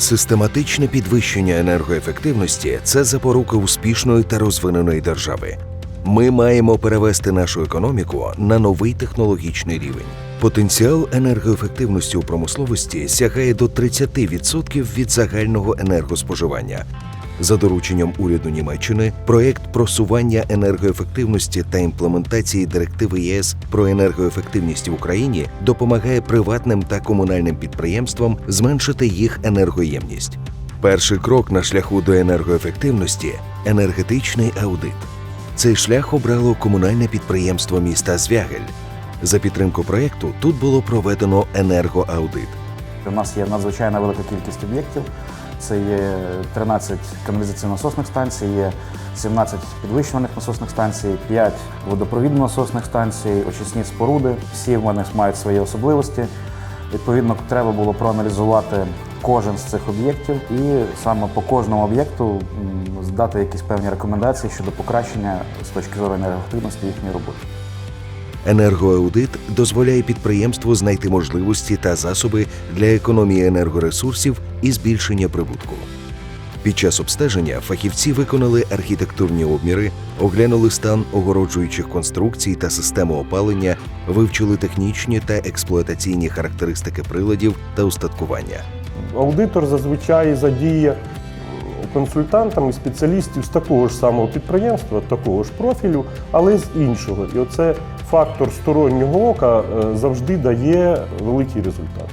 Систематичне підвищення енергоефективності це запорука успішної та розвиненої держави. Ми маємо перевести нашу економіку на новий технологічний рівень. Потенціал енергоефективності у промисловості сягає до 30% від загального енергоспоживання. За дорученням уряду Німеччини, проект просування енергоефективності та імплементації директиви ЄС про енергоефективність в Україні допомагає приватним та комунальним підприємствам зменшити їх енергоємність. Перший крок на шляху до енергоефективності енергетичний аудит. Цей шлях обрало комунальне підприємство міста Звягель. За підтримку проекту тут було проведено енергоаудит. У нас є надзвичайно велика кількість об'єктів. Це є 13 каналізаційно-насосних станцій, є 17 підвищувальних насосних станцій, 5 водопровідно-насосних станцій, очисні споруди. Всі вони мають свої особливості. Відповідно, треба було проаналізувати кожен з цих об'єктів і саме по кожному об'єкту здати якісь певні рекомендації щодо покращення з точки зору енергоефективності їхньої роботи. Енергоаудит дозволяє підприємству знайти можливості та засоби для економії енергоресурсів і збільшення прибутку. Під час обстеження фахівці виконали архітектурні обміри, оглянули стан огороджуючих конструкцій та системи опалення, вивчили технічні та експлуатаційні характеристики приладів та устаткування. Аудитор зазвичай задіє консультантам і спеціалістів з такого ж самого підприємства, такого ж профілю, але з іншого. І оце фактор стороннього ока е, завжди дає великий результат.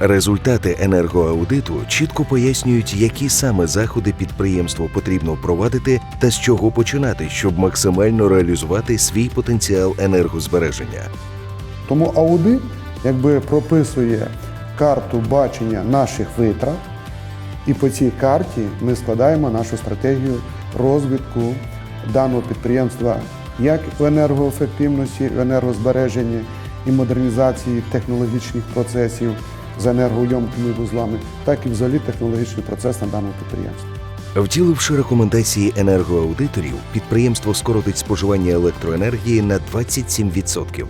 Результати енергоаудиту чітко пояснюють, які саме заходи підприємству потрібно впровадити та з чого починати, щоб максимально реалізувати свій потенціал енергозбереження. Тому аудит якби прописує карту бачення наших витрат, і по цій карті ми складаємо нашу стратегію розвитку даного підприємства як в енергоефективності, в енергозбереженні і модернізації технологічних процесів з енергоємкими вузлами, так і взагалі технологічний процес на даному підприємстві. Втіливши рекомендації енергоаудиторів, підприємство скоротить споживання електроенергії на 27%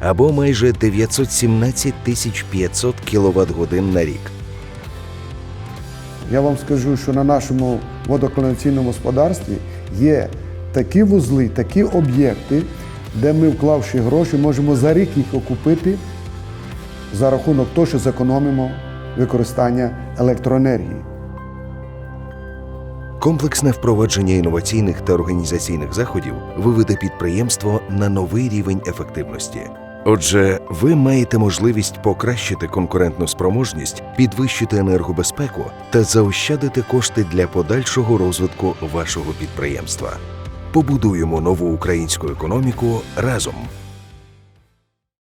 або майже 917 тисяч 500 кВт годин на рік. Я вам скажу, що на нашому водоканалізаційному господарстві є такі вузли, такі об'єкти, де ми, вклавши гроші, можемо за рік їх окупити за рахунок того, що зекономимо використання електроенергії. Комплексне впровадження інноваційних та організаційних заходів виведе підприємство на новий рівень ефективності. Отже, ви маєте можливість покращити конкурентну спроможність, підвищити енергобезпеку та заощадити кошти для подальшого розвитку вашого підприємства. Побудуємо нову українську економіку разом.